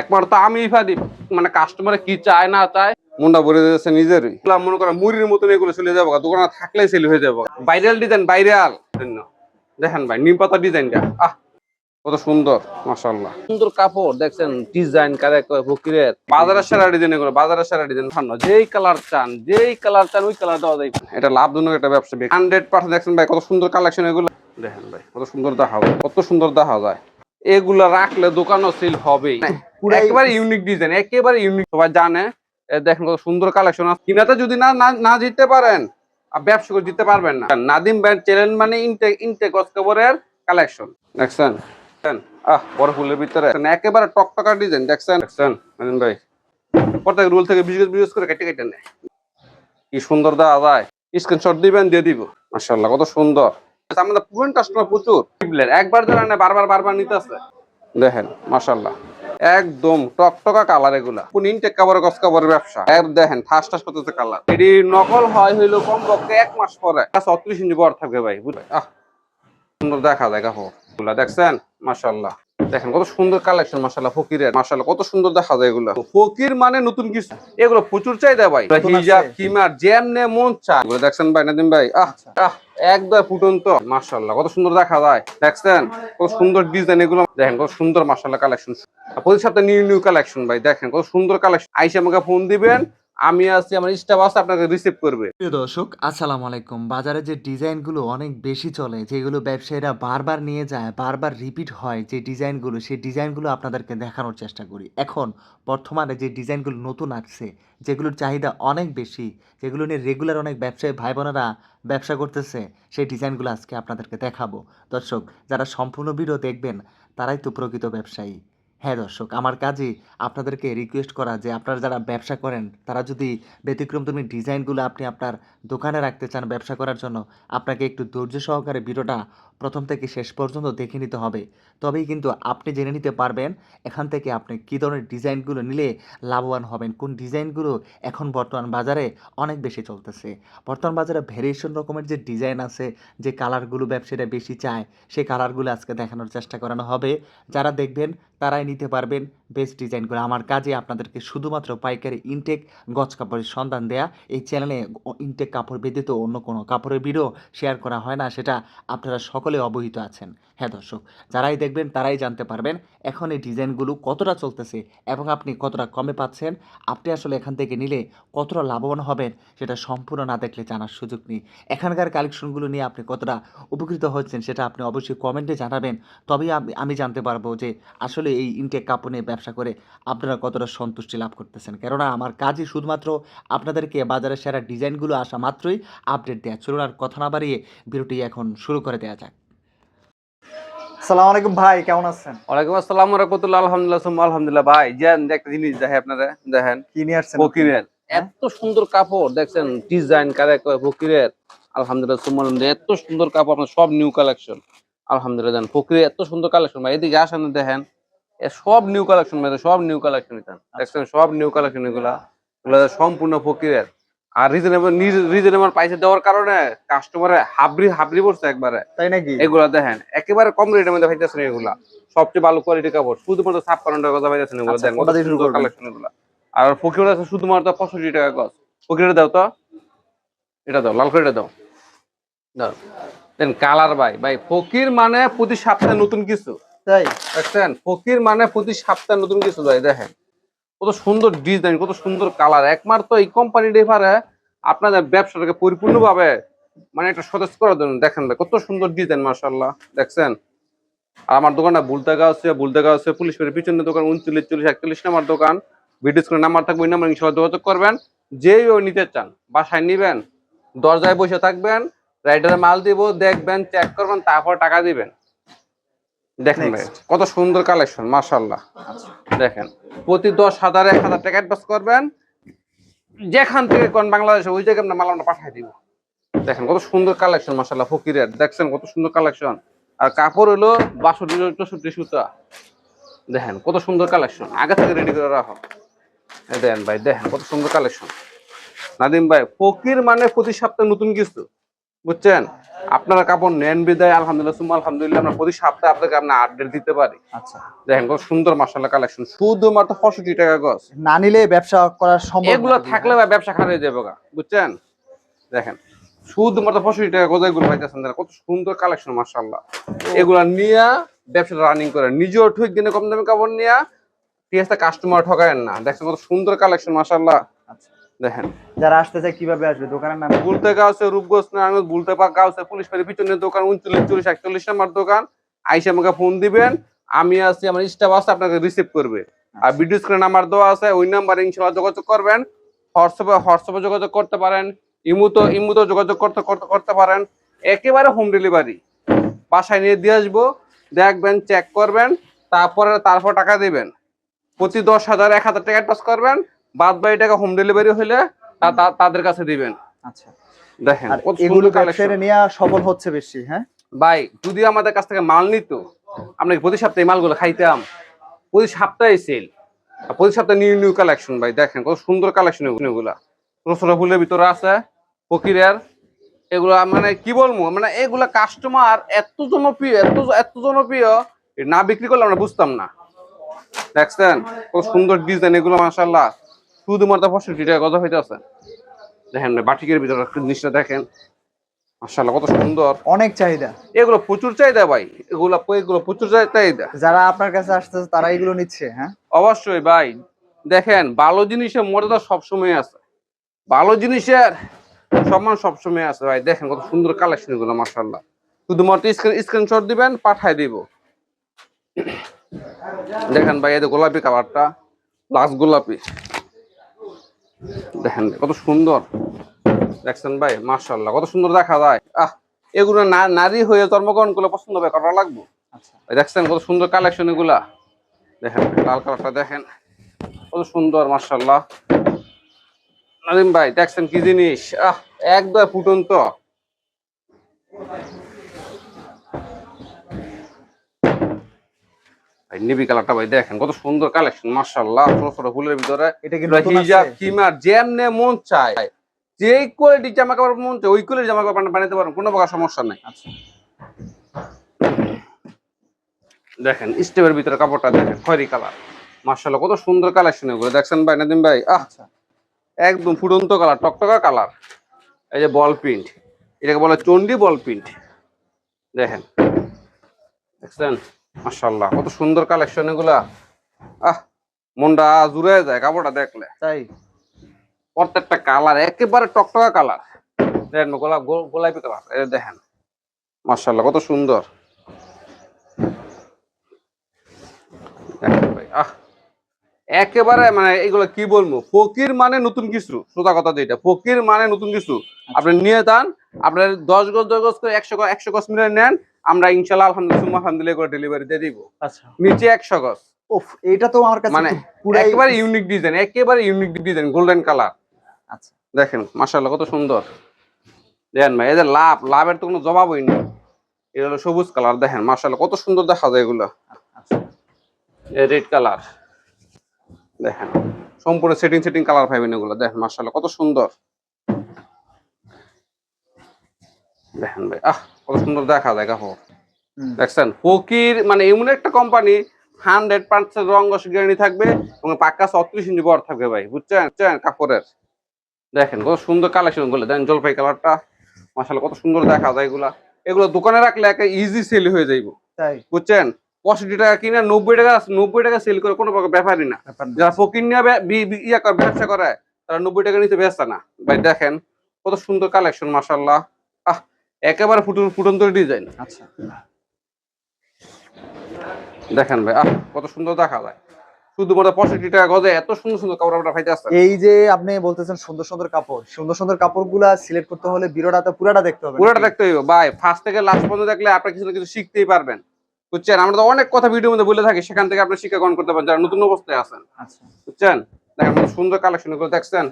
একবার তো আমি ফাদি। মানে কাস্টমারে কি চায় না চায় মনটা ভরে যাচ্ছে নিজেরই। মনে করেন মুড়ির মতন এগুলো চলে যাব, দোকানে থাকলে সেল হয়ে যাব। ভাইরাল ডিজাইন ভাইরাল দেখেন ভাই, নিম পাতা ডিজাইনটা আহ, কত সুন্দর মাশাল্লাহ সুন্দর কাপড়, দেখছেন? ডিজাইন কারে ফকিরের। বাজারের সেরা ডিজাইন এগুলো বাজারের সেরা ডিজাইন যেই কালার চান, যেই কালার চান, ওই কালার দেওয়া যায়। এটা লাভজনক একটা ব্যবসা। হান্ড্রেড পার্সেন্ট দেখছেন ভাই, কত সুন্দর কালেকশন এগুলো। দেখেন ভাই, কত সুন্দর দেখা যায় কত সুন্দর দেখা যায়। এগুলা রাখলে দোকানও সেল হবেই। একেবারে ইউনিক ডিজাইন একেবারে ইউনিক সবাই জানে দেখেন কত সুন্দর কালেকশন আছে। কিনাতে যদি না না- জিততে পারেন আর ব্যবসা করে জিততে পারবেন না। নাদিম ব্যান্ড চ্যানেল মানে ইনটেক ইনটেক গসকাবরের কালেকশন দেখছেন? আহ বড় ফুলের ভিতরে। একেবারে টকটকা ডিজাইন দেখছেন? দেখছেন? নাদিম ভাই। প্রত্যেক রুল থেকে বিশ বিশ করে কেটে কেটে নেয়। কি সুন্দর দেওয়া যায়। স্ক্রিনশট দিবেন দিয়ে দিব। মাশাআল্লাহ কত সুন্দর। আমাদের পুরান কাস্টমার প্রচুর। একবার ধরে বারবার বারবার নিতে আছে দেখেন মাশাআল্লাহ। একদম টকটকা কালার এগুলা। কোন ইনটেক কাবার গস কাপড়ের ব্যবসা। এক দেখেন, ঠাস ঠাস করতেছে কালার এটি নকল হয় হইল কম পক্ষে এক মাস পরে। ছত্রিশ ইঞ্চি বড় থাকবে ভাই, বুঝলেন? সুন্দর দেখা যায় কাপড় দেখছেন? মাশাআল্লাহ। দেখেন কত সুন্দর কালেকশন মাশাআল্লাহ ফকিরের। মাশাআল্লাহ কত সুন্দর দেখা যায় এগুলো। ফকির মানে নতুন কিছু। এগুলো প্রচুর চাহিদা ভাই। নতুন হিজাব। কিমার যেমনে মন চায়। এগুলো দেখছেন ভাই নাদিম ভাই? আহ আহ একদম ফুটন্ত। মাশাআল্লাহ কত সুন্দর দেখা যায়। দেখছেন? কত সুন্দর ডিজাইন এগুলো। দেখেন কত সুন্দর মাশাআল্লাহ কালেকশন প্রতি সপ্তাহে নিউ নিউ কালেকশন ভাই দেখেন কত সুন্দর কালেকশন আইসা আমাকে ফোন দিবেন। আমি আছি, আমার স্টাফ আছে, আপনাকে রিসিভ করবে। প্রিয় দর্শক, আসসালামু আলাইকুম। বাজারে যে ডিজাইনগুলো অনেক বেশি চলে, যেগুলো ব্যবসায়ীরা বারবার নিয়ে যায়, বারবার রিপিট হয় যে ডিজাইনগুলো, সেই ডিজাইনগুলো আপনাদেরকে দেখানোর চেষ্টা করি। এখন বর্তমানে যে ডিজাইনগুলো নতুন আসছে, যেগুলোর চাহিদা অনেক বেশি, যেগুলো নিয়ে রেগুলার অনেক ব্যবসায়ী ভাই বোনেরা ব্যবসা করতেছে, সেই ডিজাইনগুলো আজকে আপনাদেরকে দেখাবো। দর্শক, যারা সম্পূর্ণ ভিডিও দেখবেন, তারাই তো প্রকৃত ব্যবসায়ী। হ্যাঁ দর্শক, আমার কাজে আপনাদেরকে রিকোয়েস্ট করা যে আপনারা যারা ব্যবসা করেন, তারা যদি ব্যতিক্রম তুমি ডিজাইনগুলো আপনি আপনার দোকানে রাখতে চান ব্যবসা করার জন্য, আপনাকে একটু ধৈর্য সহকারে ভিডিওটা প্রথম থেকে শেষ পর্যন্ত দেখে নিতে হবে। তবেই কিন্তু আপনি জেনে নিতে পারবেন এখান থেকে আপনি কী ধরনের ডিজাইনগুলো নিলে লাভবান হবেন, কোন ডিজাইনগুলো এখন বর্তমান বাজারে অনেক বেশি চলতেছে। বর্তমান বাজারে ভেরিয়েশন রকমের যে ডিজাইন আছে, যে কালারগুলো ব্যবসায়ীরা বেশি চায়, সেই কালারগুলো আজকে দেখানোর চেষ্টা করানো হবে। যারা দেখবেন তারাই নিতে পারবেন বেস্ট ডিজাইনগুলো আমার কাজে আপনাদেরকে শুধুমাত্র পাইকারি ইনটেক গজ কাপড়ের সন্ধান দেয়া। এই চ্যানেলে ইনটেক কাপড় ব্যতীত অন্য কোনো কাপড়ের ভিডিও শেয়ার করা হয় না, সেটা আপনারা সকলে অবহিত আছেন। হ্যাঁ দর্শক, যারাই দেখবেন তারাই জানতে পারবেন এখন এই ডিজাইনগুলো কতটা চলতেছে এবং আপনি কতটা কমে পাচ্ছেন। আপনি আসলে এখান থেকে নিলে কতটা লাভবান হবেন সেটা সম্পূর্ণ না দেখলে জানার সুযোগ নেই। এখানকার কালেকশনগুলো নিয়ে আপনি কতটা উপকৃত হচ্ছেন সেটা আপনি অবশ্যই কমেন্টে জানাবেন। তবেই আমি জানতে পারব যে আসলে এই ইনটেক কাপড় নিয়ে ব্যবসা করে আপনারা কতটা সন্তুষ্টি লাভ করতেছেন? কেননা আমার কাজই শুধুমাত্র আপনাদেরকে বাজারে সেরা ডিজাইনগুলো আসা মাত্রই আপডেট দেওয়া চলুন আর কথা না বাড়িয়ে ভিডিওটি এখন শুরু করে দেওয়া যাক। সালাম আলাইকুম ভাই কেমন আছেন? ওয়ালাইকুম আসসালাম রাহমাতুল্লাহ আলহামদুলিল্লাহ আলহামদুলিল্লাহ। ভাই যেন একটা জিনিস দেখেন আপনারা দেখেন। কি নিয়ে আসছেন ফকিরের এত সুন্দর কাপড় দেখছেন? ডিজাইন কারে আলহামদুলিল্লাহ এত সুন্দর কাপড় আপনার সব নিউ কালেকশন আলহামদুলিল্লাহ এত সুন্দর কালেকশন ভাই এদিকে আসেন দেখেন। সব নিউ কালেকশন ভাই সব নিউ কালেকশন এটা দেখছেন সব নিউ কালেকশন এগুলা এগুলা সম্পূর্ণ ফকিরের। আর রিজনেবল রিজনেবল পয়সা দেওয়ার কারণে কাস্টমারে হাবরি হাবরি পড়ছে একবারে। তাই নাকি? এগুলা দেখেন একেবারে কম রেটের মধ্যে পাইতেছেন এগুলা। সবচেয়ে ভালো কোয়ালিটি কাপড় শুধুমাত্র ছাপ্পান্ন টাকা কথা পাইতেছেন এগুলো। আচ্ছা, দেখেন? কালেকশন এগুলা। আর ফকির আছে শুধুমাত্র পঁয়ষট্টি টাকা গজ। ফকিরটা দাও তো। এটা দাও লাল করে দাও। দাও। দেন কালার ভাই ভাই ফকির মানে প্রতি সপ্তাহে নতুন কিছু। তাই? দেখছেন ফকির মানে প্রতি সপ্তাহে নতুন কিছু ভাই দেখেন। কত সুন্দর ডিজাইন কত সুন্দর কালার একমাত্র এই কোম্পানিটা পারে আপনাদের ব্যবসাটাকে পরিপূর্ণভাবে মানে একটা সতেজ করার জন্য। দেখেন কত সুন্দর ডিজাইন মার্শাল্লাহ দেখছেন? আর আমার দোকানটা বুলতাগা আছে বুলতাগা আছে পুলিশ পিছনের দোকান, উনচল্লিশ, চল্লিশ, একচল্লিশ নাম্বার দোকান। ভিডিও স্ক্রিনে নাম্বার থাকবে ওই নাম্বার ইনশাল্লাহ যোগাযোগ করবেন। যেই ওই নিতে চান, বাসায় নিবেন, দরজায় বসে থাকবেন রাইডারে মাল দিব, দেখবেন চেক করবেন, তারপর টাকা দিবেন। দেখেন ভাই কত সুন্দর কালেকশন মার্শাল্লাহ দেখেন প্রতি দশ হাজার এক হাজার টাকা অ্যাডভান্স করবেন। যেখান থেকে কোন বাংলাদেশে ওই জায়গায় আমরা মাল আমরা পাঠিয়ে দিব। দেখেন কত সুন্দর কালেকশন মাসাল্লাহ ফকিরের। দেখছেন কত সুন্দর কালেকশন আর কাপড় হলো বাষট্টি চৌষট্টি সুতা। দেখেন কত সুন্দর কালেকশন আগে থেকে রেডি করে রাখো। দেখেন ভাই দেখেন কত সুন্দর কালেকশন নাদিম ভাই ফকির মানে প্রতি সপ্তাহে নতুন কিছু। বুঝছেন? আপনারা কাপড় নেন বিদায় আলহামদুলিল্লাহ সুম্মা আলহামদুলিল্লাহ আমরা প্রতি সপ্তাহে আপনাকে আমরা আপডেট দিতে পারি। আচ্ছা। দেখেন কত সুন্দর মাসাল্লাহ কালেকশন শুধুমাত্র পঁয়ষট্টি টাকা গজ। না নিলে ব্যবসা করা সম্ভব এগুলো থাকলে ভাই ব্যবসা খারাপ যাবে গা বুঝছেন? দেখেন শুধুমাত্র পঁয়ষট্টি টাকা গজ এগুলো পাইতেছেন কত সুন্দর কালেকশন মাসাল্লাহ এগুলা নিয়ে ব্যবসা রানিং করে নিজেও ঠিক দিনে কম দামে কাপড় নিয়ে ঠিক আছে কাস্টমার ঠকায়েন না। দেখছেন কত সুন্দর কালেকশন আচ্ছা। দেখেন। যারা আসতে চায় কীভাবে আসবে? দোকানের নাম বুলতে গাছে রূপগঞ্জ নারায়ণগঞ্জ বুলতে পাক গাছে পুলিশ বাড়ির পিছনের দোকান উনচল্লিশ চল্লিশ একচল্লিশ নাম্বার দোকান। আইসা আমাকে ফোন দিবেন আমি আছি আমার স্টাফ আছে আপনাকে রিসিভ করবে। আর ভিডিও স্ক্রিন নাম্বার দেওয়া আছে ওই নাম্বারে ইনশাল্লাহ যোগাযোগ করবেন। হোয়াটসঅ্যাপে হোয়াটসঅ্যাপে যোগাযোগ করতে পারেন ইমুতো ইমুতো যোগাযোগ করতে করতে করতে পারেন। একেবারে হোম ডেলিভারি বাসায় নিয়ে দিয়ে আসব দেখবেন চেক করবেন তারপরে তারপর টাকা দিবেন। প্রতি দশ হাজার এক হাজার টাকা অ্যাডভান্স করবেন। বাদ বাকি টাকা হোম ডেলিভারি হলে তাদের কাছে দিবেন। আচ্ছা। দেখেন এগুলো ব্যবসায়ীরা নিয়ে সফল হচ্ছে বেশি হ্যাঁ? ভাই যদি আমাদের কাছ থেকে মাল নিত আমরা প্রতি সপ্তাহে মালগুলো খাইতাম? প্রতি সপ্তাহে সেল প্রতি সপ্তাহে নিউ নিউ কালেকশন ভাই দেখেন কত সুন্দর কালেকশন এগুলা ছোট ফুলের ভিতরে আছে ফকিরের। এগুলা মানে কি বলব? মানে এগুলা কাস্টমার এত জনপ্রিয় এত এত জনপ্রিয় না বিক্রি করলে আমরা বুঝতাম না। দেখছেন? কত সুন্দর ডিজাইন এগুলো মাসাল্লাহ শুধুমাত্র পঁয়ষট্টি টাকা কথা হইতে আছে দেখেন বাটিকের ভিতরে জিনিসটা দেখেন। মাসাল্লাহ কত সুন্দর। অনেক চাহিদা। এগুলো প্রচুর চাহিদা ভাই। এগুলো এগুলো প্রচুর চাহিদা। যারা আপনার কাছে আসতেছে তারা এগুলো নিচ্ছে হ্যাঁ? অবশ্যই ভাই। দেখেন ভালো জিনিসের মর্যাদা সবসময় আছে। ভালো জিনিসের সম্মান সবসময় আছে ভাই। দেখেন কত সুন্দর কালেকশন এগুলো শুধুমাত্র স্ক্রিন স্ক্রিনশট দিবেন পাঠায় দিব। দেখেন ভাই এদের গোলাপি কালারটা লাস গোলাপি। দেখেন কত সুন্দর। দেখছেন ভাই মার্শাল্লাহ কত সুন্দর দেখা যায়। আহ এগুলো নারী হয়ে জন্মগ্রহণ করলে পছন্দ হবে করা লাগবে? আচ্ছা। দেখছেন কত সুন্দর কালেকশন এগুলা। দেখেন লাল কালারটা দেখেন। কত সুন্দর মার্শাল্লাহ নাদিম ভাই দেখছেন কি জিনিস? আহ একদম ফুটন্ত। ভাই নিবি কালারটা ভাই দেখেন কত সুন্দর কালেকশন ছোট ছোট ফুলের ভিতরে। এটা কি হিজাব কিমার যেমনে মন চায় কোয়ালিটি জামা কাপড় মন চায় ওই কোয়ালিটি জামা কাপড় বানাতে পারেন কোনো প্রকার সমস্যা নাই। আচ্ছা। দেখেন স্টেপের ভিতরে কাপড়টা দেখেন খয়রি কালার। মার্শাল্লাহ কত সুন্দর কালেকশন এগুলো। দেখছেন ভাই নাদিম ভাই? আচ্ছা। একদম ফুটন্ত কালার টকটকা কালার। এই যে বল প্রিন্ট এটাকে বলে চন্ডি বল প্রিন্ট দেখেন। দেখছেন? মার্শাল্লাহ কত সুন্দর কালেকশন এগুলা। আহ মনটা জুড়ে যায় কাপড়টা দেখলে। তাই? প্রত্যেকটা কালার একেবারে টকটকা কালার দেখেন গোলাপ গোলাপি কালার এই দেখেন। মার্শাল্লাহ কত সুন্দর। আহ। একেবারে মানে এগুলো কি বলব ফকির মানে নতুন কিছু সোজা কথা যেটা ফকির মানে নতুন কিছু। আপনি নিয়ে যান আপনার দশ গজ দশ গজ করে একশো একশো গজ মিলে নেন আমরা ইনশাল্লাহ আলহামদুলিল্লাহ আলহামদুলিল্লাহ করে ডেলিভারি দিয়ে দিব। আচ্ছা। নিচে একশো গজ। উফ এটা তো আমার কাছে মানে একেবারে ইউনিক ডিজাইন একেবারে ইউনিক ডিজাইন গোল্ডেন কালার আচ্ছা। দেখেন মাসাল্লাহ কত সুন্দর। দেখেন ভাই এদের লাভ লাভের তো কোনো জবাবই নেই। এটা হলো সবুজ কালার দেখেন মাসাল্লাহ কত সুন্দর দেখা যায় এগুলো। আচ্ছা। রেড কালার দেখেন সম্পূর্ণ সেটিং সেটিং কালার পাইবেন এগুলো। দেখেন মাসাল্লাহ কত সুন্দর। দেখেন ভাই আহ কত সুন্দর দেখা যায় কাপড় দেখছেন? ফকির মানে এমন একটা কোম্পানি হান্ড্রেড পার্সেন্ট রং গ্যারান্টি থাকবে এবং পাক্কা ছত্রিশ ইঞ্চি বড় থাকবে ভাই বুঝছেন? বুঝছেন? কাপড়ের। দেখেন কত সুন্দর কালেকশনগুলো। দেখেন জলপাই কালারটা মাসাল্লাহ কত সুন্দর দেখা যায় এগুলা। এগুলো দোকানে রাখলে একটা ইজি সেল হয়ে যাইব। বুঝছেন? পঁয়ষট্টি টাকা কিনে নব্বই টাকা নব্বই টাকা সেল করে কোনো প্রকার ব্যাপারই না। যারা ফকির নিয়ে ইয়া করে ব্যবসা করে তারা নব্বই টাকা নিতে ব্যস্ত না। ভাই দেখেন কত সুন্দর কালেকশন মাসাল্লাহ একেবারে ফুটুন ফুটন্ত ডিজাইন। আচ্ছা। দেখেন ভাই আহ কত সুন্দর দেখা যায়। শুধুমাত্র পঁয়ষট্টি টাকা গজে এত সুন্দর সুন্দর কাপড় আপনার ভাইতে আসছে। এই যে আপনি বলতেছেন সুন্দর সুন্দর কাপড় সুন্দর সুন্দর কাপড়গুলা সিলেক্ট করতে হলে বিরোটা পুরাটা দেখতে হবে পুরোটা? দেখতে ভাই ফার্স্ট থেকে লাস্ট পর্যন্ত দেখলে আপনি কিছু না কিছু শিখতেই পারবেন। বুঝছেন? আমরা তো অনেক কথা ভিডিওর মধ্যে বলে থাকি সেখান থেকে আপনি শিক্ষা গ্রহণ করতে পারেন যারা নতুন অবস্থায় আছেন। আচ্ছা। বুঝছেন? দেখেন সুন্দর কালেকশনগুলো দেখছেন?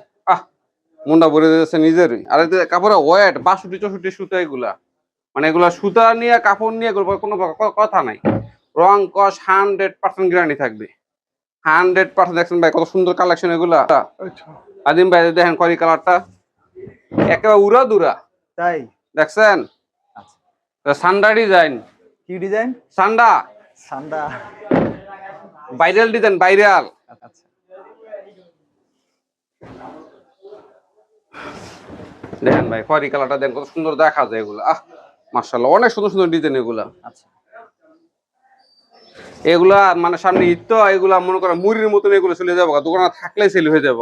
মুন্ডা ভরে দিয়েছে নিজেরই। আর কাপড়ে ওয়েট বাষট্টি চৌষট্টি সুতা এগুলা মানে এগুলা সুতা নিয়ে কাপড় নিয়ে এগুলো কোনো কথা নাই। রং কস হান্ড্রেড পার্সেন্ট গ্যারান্টি থাকবে। হান্ড্রেড পার্সেন্ট দেখছেন ভাই কত সুন্দর কালেকশন এগুলা? আদিম ভাই দেখেন করি কালারটা একেবারে উড়া দুরা। তাই? দেখছেন? আচ্ছা। সান্ডা ডিজাইন কি ডিজাইন সান্ডা। সান্ডা। ভাইরাল ডিজাইন ভাইরাল আচ্ছা। দেখেন ভাই খয়রি কালারটা দেখেন কত সুন্দর দেখা যায় এগুলো। আহ মার্শাল্লাহ অনেক সুন্দর সুন্দর ডিজাইন এগুলা। আচ্ছা। এগুলা মানে সামনে ঈদ তো এগুলা মনে করেন মুড়ির মতন এগুলো চলে যাব দোকানে থাকলে সেল হয়ে যাব।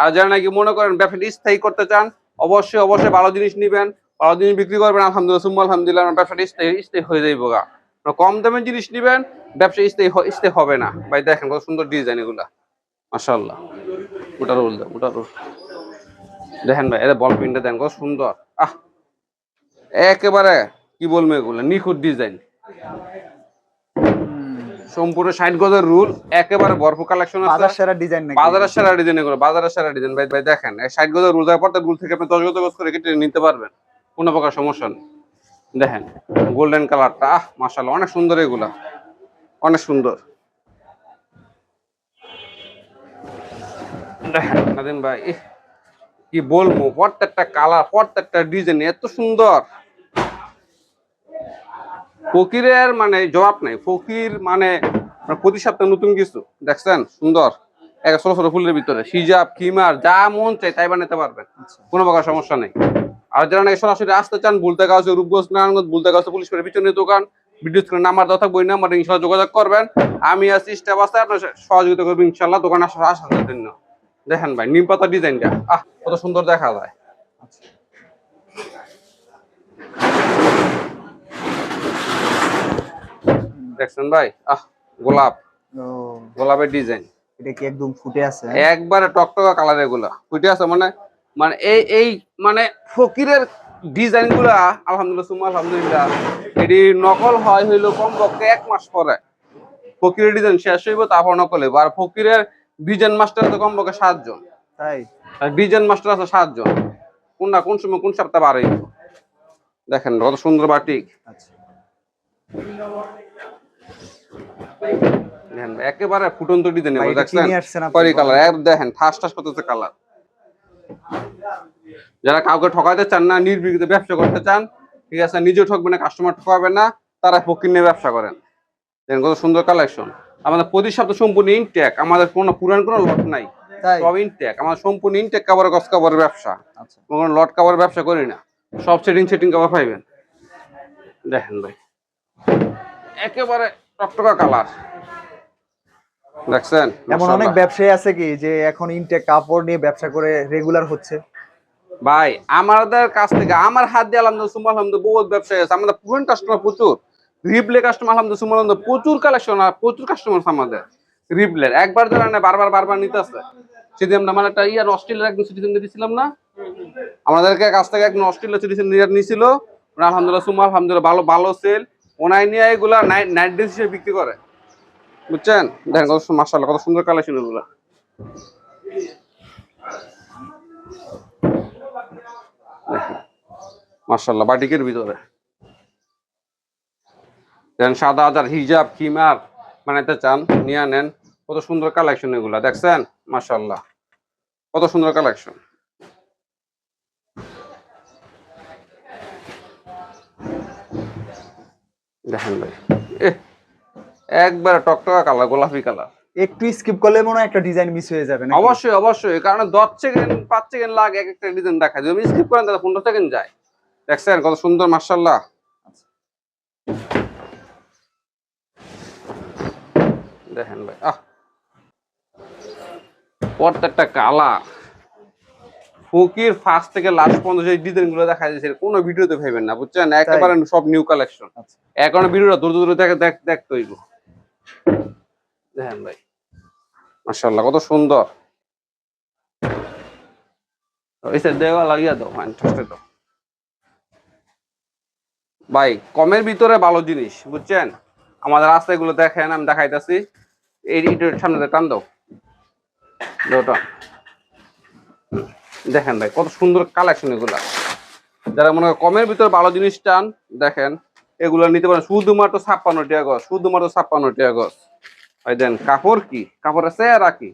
আর যারা নাকি মনে করেন ব্যবসাটা স্থায়ী করতে চান অবশ্যই অবশ্যই ভালো জিনিস নিবেন ভালো জিনিস বিক্রি করবেন আলহামদুলিল্লাহ সুম্মা আলহামদুলিল্লাহ ব্যবসাটা স্থায়ী স্থায়ী হয়ে যাইব গা। কম দামের জিনিস নিবেন ব্যবসা স্থায়ী স্থায়ী হবে না। ভাই দেখেন কত সুন্দর ডিজাইন এগুলা। মাশাল্লাহ ওটা রোল ওটা রোল দেখেন ভাই এটা বল পিনটা দেন কত সুন্দর। আহ একেবারে কি বলব এগুলো নিখুঁত ডিজাইন সম্পূর্ণ ষাট গজের রুল একেবারে ভরপুর কালেকশন আছে। বাজার সেরা ডিজাইন নাকি? বাজারের সেরা ডিজাইন এগুলো বাজারের সেরা ডিজাইন ভাই ভাই দেখেন ষাট গজের রোজার পর রুল থেকে আপনি দশ গজ গজ করে কেটে নিতে পারবেন। কোনো প্রকার সমস্যা নেই। দেখেন গোল্ডেন কালারটা আহ মাশাআল্লাহ অনেক সুন্দর এগুলা। অনেক সুন্দর। দেখেন নাদিম ভাই কি বলব? প্রত্যেকটা কালার প্রত্যেকটা ডিজাইন এত সুন্দর। ফকিরের মানে জবাব নাই। ফকির মানে প্রতি সপ্তাহে নতুন কিছু দেখছেন? সুন্দর। এক ছোট ছোট ফুলের ভিতরে হিজাব কিমার যা মন চাই তাই বানাতে পারবেন। কোনো প্রকার সমস্যা নেই। আর যারা নাকি সরাসরি আসতে চান বুলতে গাছ রূপগঞ্জ নারায়ণগঞ্জ বুলতে গাছ পুলিশ করে পিছনে দোকান ভিডিও স্ক্রিনে নাম্বার দেওয়া থাকবে ওই নাম্বারে ইনশাল্লাহ যোগাযোগ করবেন। আমি আছি স্টেপ আছে আপনার সহযোগিতা করব ইনশাল্লাহ দোকান আসার আসার জন্য দেখেন ভাই নিম পাতা ডিজাইনটা। আহ কত সুন্দর দেখা যায়। দেখছেন ভাই? আহ গোলাপ। গোলাপের ডিজাইন। এটা কি একদম ফুটে আছে? একবারে টকটকা কালার এগুলা। ফুটে আছে মানে মানে এই এই মানে ফকিরের ডিজাইনগুলা আলহামদুলিল্লাহ সুমা আলহামদুলিল্লাহ এটি নকল হয় হইল কম এক মাস পরে। ফকিরের ডিজাইন শেষ হইব তারপর নকল হইব। আর ফকিরের ডিজাইন মাস্টার তো কম পক্ষে সাতজন। তাই? ডিজাইন মাস্টার আছে সাতজন। কোন না কোন সময় কোন সপ্তাহে বার হইব দেখেন কত সুন্দর বাটিক আচ্ছা। একেবারে ফুটন্ত ডিজাইন দেখছেন? বলেন। কালার এক দেখেন ঠাস ঠাস করতেছে কালার যারা কাউকে ঠকাইতে চান না নির্বিঘ্নে ব্যবসা করতে চান ঠিক আছে নিজেও ঠকবেন না কাস্টমার ঠকাবেন না তারা ফকির নিয়ে ব্যবসা করেন। দেখেন কত সুন্দর কালেকশন আমাদের প্রতি সপ্তাহ সম্পূর্ণ ইনটেক আমাদের কোনো পুরান কোনো লট নাই। সব ইনটেক আমাদের সম্পূর্ণ ইনটেক কাপড় গস কাপড়ের ব্যবসা। আচ্ছা। কোনো লট কাপড়ের ব্যবসা করি না। সব সেটিং সেটিং কাপড় পাইবেন। দেখেন ভাই। একেবারে টকটকা কালার দেখছেন? এমন অনেক ব্যবসায়ী আছে কি যে এখন ইনটেক কাপড় নিয়ে ব্যবসা করে রেগুলার হচ্ছে? ভাই আমাদের কাছ থেকে আমার হাত দিয়ে আলহামদুলিল্লাহ বহুত ব্যবসায়ী আছে। আমাদের পুরান কাস্টমার প্রচুর। রিপ্লে কাস্টমার আলহামদুলিল্লাহ প্রচুর কালেকশন আর প্রচুর কাস্টমার আমাদের রিপ্লের একবার যারা না, বারবার বারবার নিতে আছে সেদিন আমরা মানে একটা ইয়ার অস্ট্রেলিয়ার একজন সিটিজেন দিয়েছিলাম না? আমাদেরকে কাছ থেকে একজন অস্ট্রেলিয়া সিটিজেন নিয়েছিল আলহামদুলিল্লাহ সুমাল আলহামদুলিল্লাহ, ভালো ভালো সেল ওনাই নিয়ে এগুলা নাইট ড্রেস হিসেবে বিক্রি করে। বুঝছেন? দেখেন কত মাসাল্লাহ কত সুন্দর কালেকশন এগুলা। মার্শাল্লাহ বাটিকের ভিতরে। দেন সাদা হাজার হিজাব কিমার বানাইতে চান নিয়ে নেন। কত সুন্দর কালেকশন এগুলা দেখছেন? মার্শাল্লাহ কত সুন্দর কালেকশন দেখেন ভাই একবারে টকটকা কালার গোলাপি কালার। একটু স্কিপ করলে মনে হয় একটা ডিজাইন মিস হয়ে যাবে অবশ্যই অবশ্যই কারণ দশ সেকেন্ড পাঁচ সেকেন্ড লাগে এক একটা ডিজাইন দেখা যদি স্কিপ করেন তাহলে পনেরো সেকেন্ড যায়। দেখছেন কত সুন্দর মার্শাল্লাহ দেখেন ভাই আহ। প্রত্যেকটা কালার ফকির ফার্স্ট থেকে লাস্ট পর্যন্ত যে ডিজাইনগুলো দেখা যাচ্ছে কোনো ভিডিওতে ভাইবেন না বুঝছেন? একেবারে সব নিউ কালেকশন। এখন ভিডিওটা দূর দূর দেখে দেখ দেখতে হইব। দেখেন ভাই মাশাল্লাহ কত সুন্দর। ওইসে দেওয়া লাগিয়ে দাও ঠাসতে দাও। ভাই কমের ভিতরে ভালো জিনিস বুঝছেন? আমাদের রাস্তাগুলো দেখেন আমি দেখাইতেছি। এই ইটের সামনে টান দাও। দেখেন ভাই কত সুন্দর কালেকশন এগুলা। যারা মনে কমের ভিতরে ভালো জিনিস টান দেখেন এগুলো নিতে পারেন। শুধুমাত্র ছাপ্পান্ন টাকা গজ শুধুমাত্র ছাপ্পান্ন টাকা গজ ভাই দেন কাপড় কি? কাপড়ের চেহারা কি?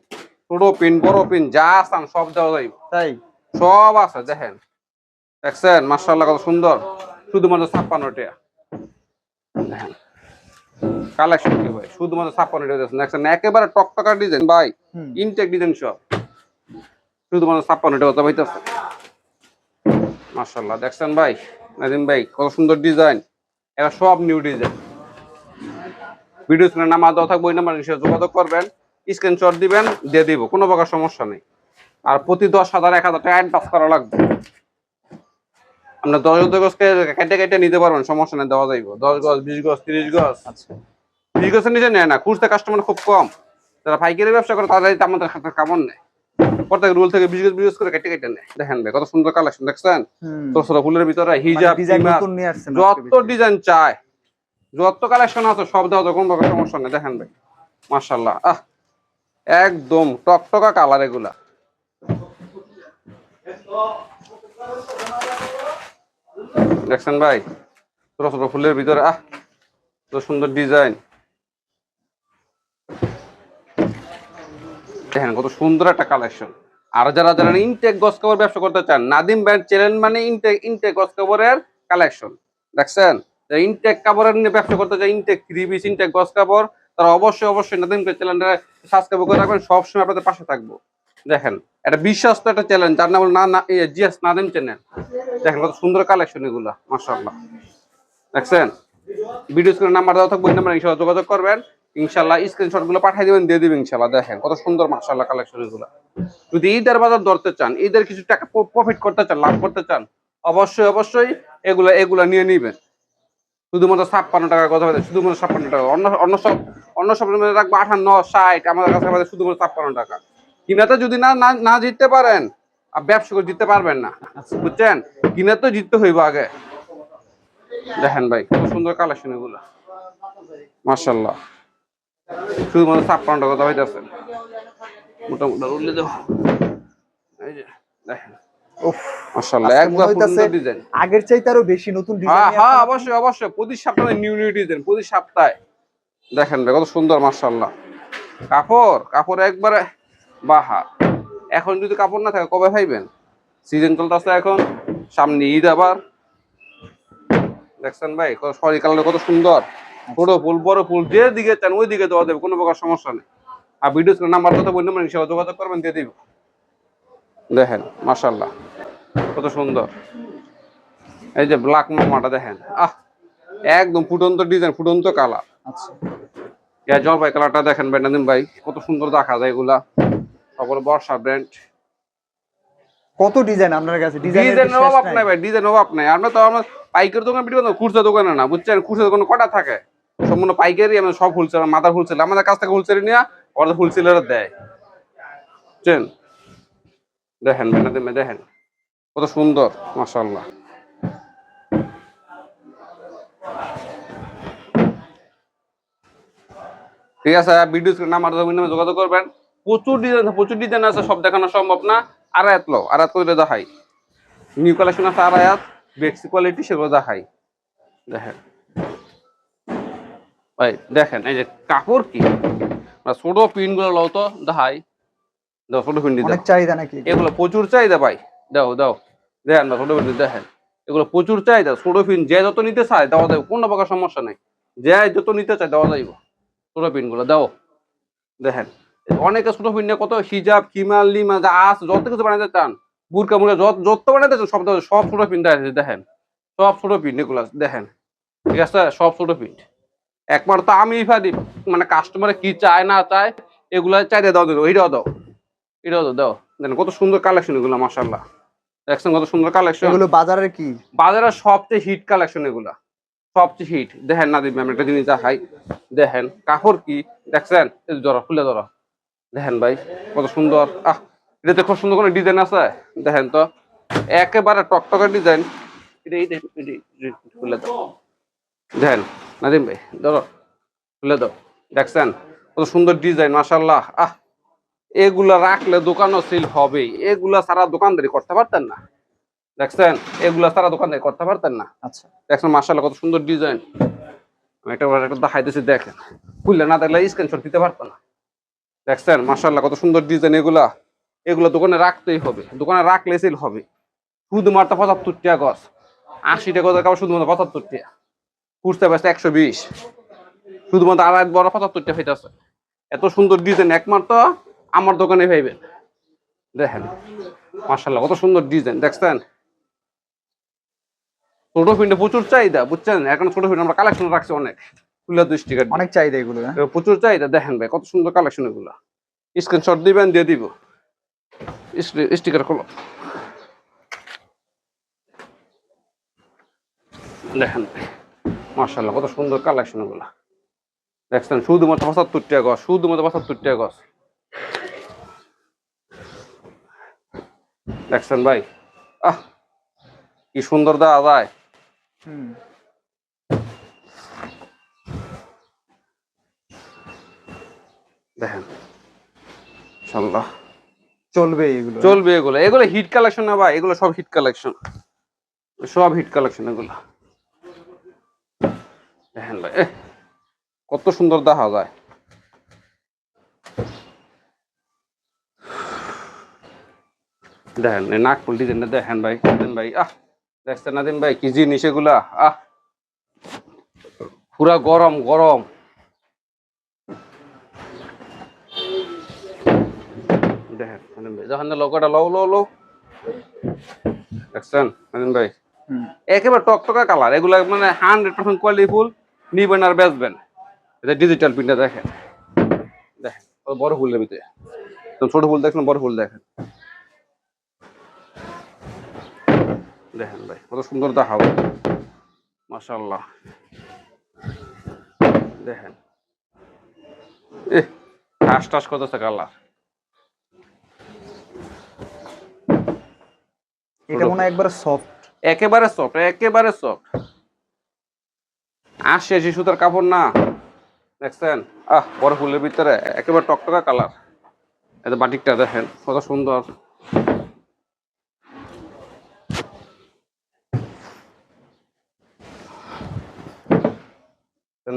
ছোট পিন বড় পিন যা আসান সব দেওয়া তাই? সব আছে দেখেন। দেখছেন? মার্শাল্লাহ কত সুন্দর। শুধুমাত্র ছাপ্পান্ন টাকা কালেকশন কি ভাই? শুধুমাত্র ছাপ্পান্ন টাকা একেবারে টকটকা ডিজাইন ভাই ইনটেক ডিজাইন সব। শুধুমাত্র ছাপ্পান্ন টাকা পাইতেছে মার্শাল্লাহ দেখছেন ভাই? নাজিম ভাই কত সুন্দর ডিজাইন এরা সব নিউ ডিজাইন ভিডিও স্ক্রিনে নাম্বার দেওয়া থাকবে ওই নাম্বার হিসেবে যোগাযোগ করবেন স্ক্রিনশট দিবেন দিয়ে দিব কোনো প্রকার সমস্যা নেই। আর প্রতি দশ হাজার এক হাজার টাকা অ্যাডভান্স করা লাগবে। আপনার দশ গজকে কেটে কেটে নিতে পারবেন সমস্যা নেই দেওয়া যাইব। দশ গজ বিশ গজ তিরিশ গজ। আচ্ছা। বিশ গজের নিচে নেয় না খুচরা কাস্টমার খুব কম। যারা পাইকারি ব্যবসা করে তারা আমাদের হাতের কামড় নেয়। প্রত্যেক রুল থেকে বিশ গজ বিশ গজ করে কেটে কেটে নেয়। দেখেন ভাই কত সুন্দর কালেকশন দেখছেন। ছোট ছোট ফুলের ভিতরে হিজাব আসছেন আজকে যত ডিজাইন চায় যত কালেকশন আছে সব দেওয়া তো কোনো প্রকার সমস্যা নেই। দেখেন ভাই মার্শাল্লাহ আহ একদম টকটকা কালার এগুলা। দেখছেন ভাই? ছোট ছোট ফুলের ভিতরে, আহ কত সুন্দর ডিজাইন। দেখেন কত সুন্দর একটা কালেকশন আর যারা যারা ইনটেক গস কাপড় ব্যবসা করতে চান, নাদিম ব্র্যান্ড চ্যানেল মানে ইনটেক ইনটেক গস কাপড়ের কালেকশন দেখছেন? ইনটেক কাপড়ের নিয়ে ব্যবসা করতে চান ইনটেক থ্রি পিস ইনটেক গস কাপড় তারা অবশ্যই অবশ্যই নাদিম চ্যানেলটা সাবস্ক্রাইব করে রাখবেন। সবসময় আপনাদের পাশে থাকব। দেখেন, এটা বিশ্বস্ত একটা চ্যানেল যার নাম না না জিএস নাদিম চ্যানেল দেখেন কত সুন্দর কালেকশন এগুলো, মাশাআল্লাহ। দেখছেন? ভিডিও স্ক্রিনে নাম্বার দেওয়া থাকবে নাম্বার ইনশাআল্লাহ যোগাযোগ করবেন। ইনশাআল্লাহ স্ক্রিনশটগুলো পাঠিয়ে দিবেন, দিয়ে দিবেন ইনশাআল্লাহ। দেখেন কত সুন্দর, মাশাআল্লাহ কালেকশন এগুলো। যদি ঈদের বাজার ধরতে চান, ঈদের কিছু টাকা প্রফিট করতে চান, লাভ করতে চান, অবশ্যই অবশ্যই এগুলা এগুলা নিয়ে নিবেন। শুধুমাত্র ছাপ্পান্ন টাকার কথা বলতে শুধুমাত্র ছাপ্পান্ন টাকা। অন্য অন্য সব অন্য সব রাখব আঠান্ন, ষাট, আমাদের কাছে শুধুমাত্র ছাপ্পান্ন টাকা। কিনাতে যদি না না- জিততে পারেন আর ব্যবসা করে জিততে পারবেন না। বুঝছেন? কিনা তো জিততে হইব আগে। দেখেন ভাই সুন্দর কালেকশন এগুলো। মার্শাল্লাহ শুধুমাত্র ছাপ্পান্ন টাকা দাবাইতে আছেন মোটামুটি উঠলে দেবো। এই যে দেখেন। হইতাছে আগের চাইতে আরও বেশি নতুন হ্যাঁ হ্যাঁ অবশ্যই অবশ্যই। প্রতি সপ্তাহে নিউ নিউ ডিজাইন প্রতি সপ্তাহে। দেখেন ভাই কত সুন্দর মার্শাল্লাহ কাপড় কাপড় একবারে বাহার এখন যদি কাপড় না থাকে কবে খাইবেন? সিজন চলতেছে এখন। সামনে ঈদ আবার। দেখছেন ভাই সরি কালার কত সুন্দর। ছোট ফুল বড় ফুল যে দিকে চান ওই দিকে দেওয়া দেবে কোনো প্রকার সমস্যা নেই। আর ভিডিও নাম্বার কথা বললে মানে হিসাবে যোগাযোগ করবেন দিয়ে দিব। দেখেন মার্শাল্লাহ কত সুন্দর। এই যে ব্ল্যাক মামাটা দেখেন আহ একদম ফুটন্ত ডিজাইন ফুটন্ত কালার আচ্ছা। জলপাই কালারটা দেখেন নাদিম ভাই কত সুন্দর দেখা যায় এগুলা। তারপরে বর্ষা ব্র্যান্ড কত ডিজাইন আপনার কাছে? ডিজাইনের অভাব নাই। ভাই ডিজাইন অভাব নাই। আমরা তো আমরা পাইকারি দোকান বিক্রি করতাম খুচরা দোকানে না বুঝছেন? খুচরা দোকানে কটা থাকে? সম্পূর্ণ পাইকারি আমরা সব হোলসেল মাথার হোলসেল আমাদের কাছ থেকে হোলসেল নিয়ে ওরা হোলসেলার দেয়। বুঝছেন? দেখেন ভাই দেখেন। কত সুন্দর মাশাআল্লাহ। ঠিক আছে ভিডিও নাম্বার নামে যোগাযোগ করবেন। প্রচুর ডিজাইন প্রচুর ডিজাইন আছে সব দেখানো সম্ভব না। আড়ায়াত লো আড়ায়াত করে দেখাই নিউ কালেকশন আছে আড়ায়াত বেক্সি কোয়ালিটি সেগুলো দেখাই দেখেন। ভাই দেখেন এই যে কাপড় কি? ছোট পিনগুলো লও তো দেখাই দাও ছোট পিন অনেক চাহিদা নাকি? এগুলো প্রচুর চাহিদা ভাই। দাও দাও। দেখেন না ছোট পিন দেখেন। এগুলো প্রচুর চাহিদা ছোট পিন যে যত নিতে চায় দেওয়া যাবে কোনো প্রকার সমস্যা নাই। যে যত নিতে চায় দেওয়া যাইব। ছোট পিনগুলো দাও। দেখেন। অনেকে ছোট পিন নিয়ে কত? হিজাব কিমাল লিমা আছে যত কিছু বানাইতে চান বুরকা মুরকা যত যত বানাইতে চান সব সব ছোট পিন দেখেন। সব ছোট পিন এগুলো দেখেন। ঠিক আছে? সব ছোট পিন একমাত্র আমি ফাদি মানে কাস্টমারে কি চায় না চায় এগুলা চাইতে দাও দেবো এইটাও দাও। এটাও দাও দাও। দেখেন কত সুন্দর কালেকশন এগুলো মাসাল্লাহ দেখছেন কত সুন্দর কালেকশন এগুলো বাজারের কি? বাজারের সবচেয়ে হিট কালেকশন এগুলা। সবচেয়ে হিট দেখেন না দিবি আমি একটা জিনিস দেখাই। দেখেন কাপড় কি? দেখছেন? ধরো খুলে ধরো। দেখেন ভাই কত সুন্দর। আহ এটাতে খুব সুন্দর কোনো ডিজাইন আছে। দেখেন তো একেবারে টকটকের ডিজাইন এটা এই খুলে দাও। দেখেন নাদিম ভাই ধরো খুলে দাও। দেখছেন কত সুন্দর ডিজাইন মাসাল্লাহ আহ এগুলা রাখলে দোকানও সেল হবেই। এগুলা সারা দোকানদারি করতে পারতেন না। দেখছেন এগুলা সারা দোকানদারি করতে পারতেন না। আচ্ছা। দেখছেন মার্শাল্লাহ কত সুন্দর ডিজাইন আমি একটা একটা দেখাইতেছি দেখেন। খুললে না দেখলে স্ক্রিনশট দিতে পারতো না। দেখছেন? মার্শাল্লাহ কত সুন্দর ডিজাইন এগুলা। এগুলো দোকানে রাখতেই হবে। দোকানে রাখলে সেল হবে। শুধু শুধুমাত্র পঁচাত্তর টাকা গছ আশি টাকা গজের কাপড় শুধুমাত্র পঁচাত্তর টাকা কুর্তা বেচতে একশো বিশ। শুধুমাত্র আড়াই বড় পঁচাত্তর টাকা হইতেছে এত সুন্দর ডিজাইন একমাত্র আমার দোকানে পাইবেন দেখেন। মার্শাল্লাহ কত সুন্দর ডিজাইন দেখছেন? ছোট প্রিন্টে প্রচুর চাহিদা, বুঝছেন? এখন ছোট প্রিন্ট আমরা কালেকশন রাখছি অনেক। দুই স্টিকার অনেক চাহিদা এগুলো হ্যাঁ? প্রচুর চাহিদা দেখেন ভাই কত সুন্দর কালেকশন এগুলো। স্ক্রিনশট দিবেন দিয়ে দিব। স্টিকার খোলো। দেখেন মার্শাল্লাহ কত সুন্দর কালেকশন এগুলো। দেখছেন শুধুমাত্র পঁচাত্তর টাকা গছ শুধুমাত্র পঁচাত্তর টাকা গছ দেখছেন ভাই আহ কি সুন্দর দেওয়া যায়। হুম। দেখেন। ইনশাল্লাহ চলবে এগুলো। চলবে এগুলো। এগুলো হিট কালেকশন না ভাই এগুলো সব হিট কালেকশন সব হিট কালেকশন এগুলো। দেখেন ভাই কত সুন্দর দেখা যায়। দেখেন এই নাকফুল ডিজাইনটা দেখেন ভাই নাদিম ভাই আহ দেখছেন নাদিম ভাই কি জিনিস এগুলা? আহ পুরা গরম গরম। দেখেন নাদিম ভাই। যখন লোকটা লও লও লও। দেখছেন নাদিম ভাই। একেবারে টকটকা কালার এগুলো মানে হান্ড্রেড পার্সেন্ট কোয়ালিটি ফুল নিবেন আর বেচবেন। এটা ডিজিটাল প্রিন্টটা দেখেন। দেখেন কত বড় ফুলের ভিতরে। ছোট ফুল দেখেন বড় ফুল দেখেন। দেখেন ভাই কত সুন্দর দেখাবো মাশাল্লাহ দেখেন। এ ঠাস ঠাস করতেছে কালার। এটা মনে একবার সফট একেবারে সফট একেবারে সফট আসে আশি সুতার কাপড় না। দেখছেন? আহ বড় ফুলের ভিতরে একেবারে টকটকা কালার। এটা বাটিকটা দেখেন কত সুন্দর।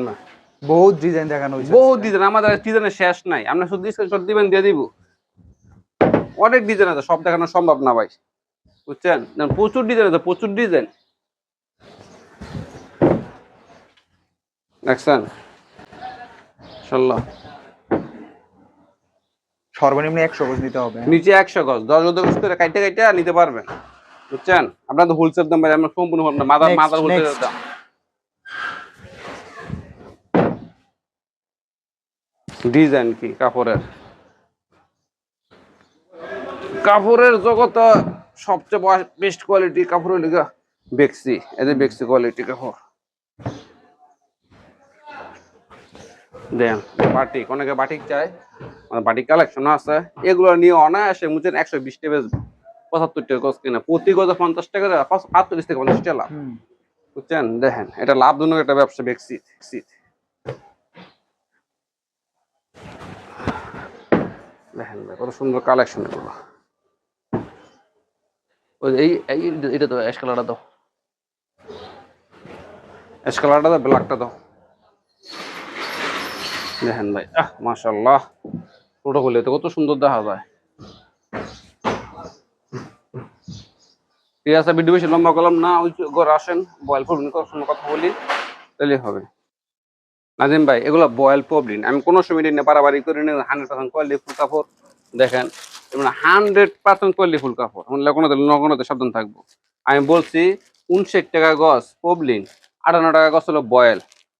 না? বহুত ডিজাইন দেখানো হয়েছে। বহুত ডিজাইন আমাদের ডিজাইনের শেষ নাই। আপনি শুধু স্ক্রিনশট দিবেন দিয়ে দিব। অনেক ডিজাইন আছে সব দেখানো সম্ভব না ভাই। বুঝছেন? না, প্রচুর ডিজাইন আছে প্রচুর ডিজাইন দেখছেন? ইনশাল্লাহ সর্বনিম্ন একশো গজ হবে। নিচে একশো গজ দশ গজ করে কাইটে কাইটে নিতে পারবেন। বুঝছেন? আপনার তো হোলসেল দাম ভাই আমরা সম্পূর্ণ হল না মাদার মাদার হোলসেল দাম। ডিজাইন কি? কাপড়ের। কাপড়ের জগৎ সবচেয়ে বেস্ট কোয়ালিটি কাপড় হইল গা বেক্সি। এদের বেক্সি কোয়ালিটি কাপড়। দেন বাটিক অনেকে বাটিক চায়। মানে বাটিক কালেকশন আছে। এগুলো নিয়ে অনায়াসে মুচেন একশো বিশ টাকা পঁচাত্তর টাকা গজ কিনা। প্রতি গজে পঞ্চাশ টাকা আটত্রিশ থেকে পঞ্চাশ টাকা লাভ। বুঝছেন? দেখেন এটা লাভজনক একটা ব্যবসা বেক্সি বেক্সি। দেখেন কত সুন্দর কালেকশন এগুলো। ওই এই এটা তো অ্যাশ দাও। অ্যাশ দাও ব্ল্যাকটা দাও। দেখেন ভাই, আহ মাশাল্লাহ ছোটো হলে তো কত সুন্দর দেখা যায়। ঠিক আছে ভিডিও বেশি লম্বা করলাম না, ওই ঘরে আসেন বয়েল প্রবলিন সঙ্গে কথা বলি, তাহলে হবে। নাজিম ভাই, এগুলো বয়েল প্রবলিন আমি কোনো সময় নিয়ে পারাবারি করি না কোয়ালিটি দেখেন। মানে হান্ড্রেড পার্সেন্ট কোয়ালিটি ফুল কাপড় মানে কোনো নগণতে সাবধান থাকব। আমি বলছি উনষাট টাকা গজ পবলিন আটান্ন টাকা গজ হলো বয়েল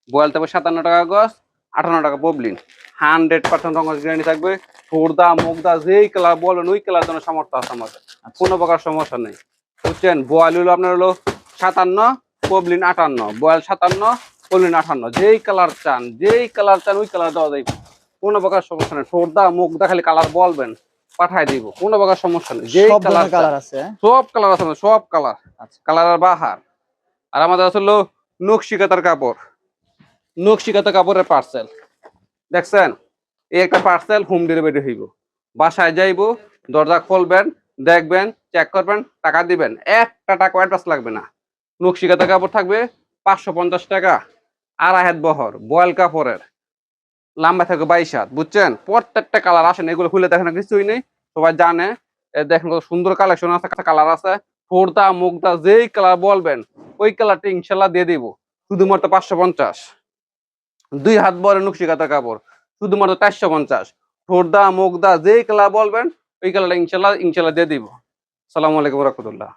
বয়েল থাকবে সাতান্ন টাকা গজ আটান্ন টাকা পবলিন হান্ড্রেড পার্সেন্ট রঙ গ্যারান্টি থাকবে ছোড়দা মুগদা যেই কালার বলেন ওই কালার জন্য সামর্থ্য আছে আমাদের। কোনো প্রকার সমস্যা নেই। বুঝছেন? বয়েল হলো আপনার হলো সাতান্ন পবলিন আটান্ন বয়েল সাতান্ন পবলিন আটান্ন। যেই কালার চান যেই কালার চান ওই কালার দেওয়া যাইব। কোনো প্রকার সমস্যা নেই। ছোড়দা মুগদা খালি কালার বলবেন। পাঠাই দিব কোনো প্রকার সমস্যা নেই। সব কালার কালার আছে? সব কালার আছে সব কালার আচ্ছা। কালার আর বাহার। আর আমাদের আছে হলো নকশিকাতার কাপড়। নকশিকাতা কাপড়ের পার্সেল দেখছেন? এই একটা পার্সেল হোম ডেলিভারি হইব। বাসায় যাইবো দরজা খুলবেন দেখবেন চেক করবেন টাকা দিবেন। একটা টাকা অ্যাডভান্স লাগবে না। নকশিকাতা কাপড় থাকবে পাঁচশো পঞ্চাশ টাকা। আড়াই হাত বহর বয়েল কাপড়ের। লম্বা থাকবে বাইশ হাত, বুঝছেন? প্রত্যেকটা কালার আসেন, এগুলো খুলে দেখেন কিছুই নেই। সবাই জানে দেখেন কত সুন্দর কালেকশন আছে কালার আছে। ফোরদা মুগদা, যেই কালার বলবেন, ওই কালারটা ইনশাল্লাহ দিয়ে দিব। শুধুমাত্র পাঁচশো পঞ্চাশ। দুই হাত বড় নকশি কাতা কাপড়, শুধুমাত্র চারশো পঞ্চাশ। ফোরদা মুগদা, যেই কালার বলবেন, ওই কালারটা ইনশাল্লাহ ইনশাল্লাহ দিয়ে দিব। সালামু আলাইকুম রহমতুল্লাহ।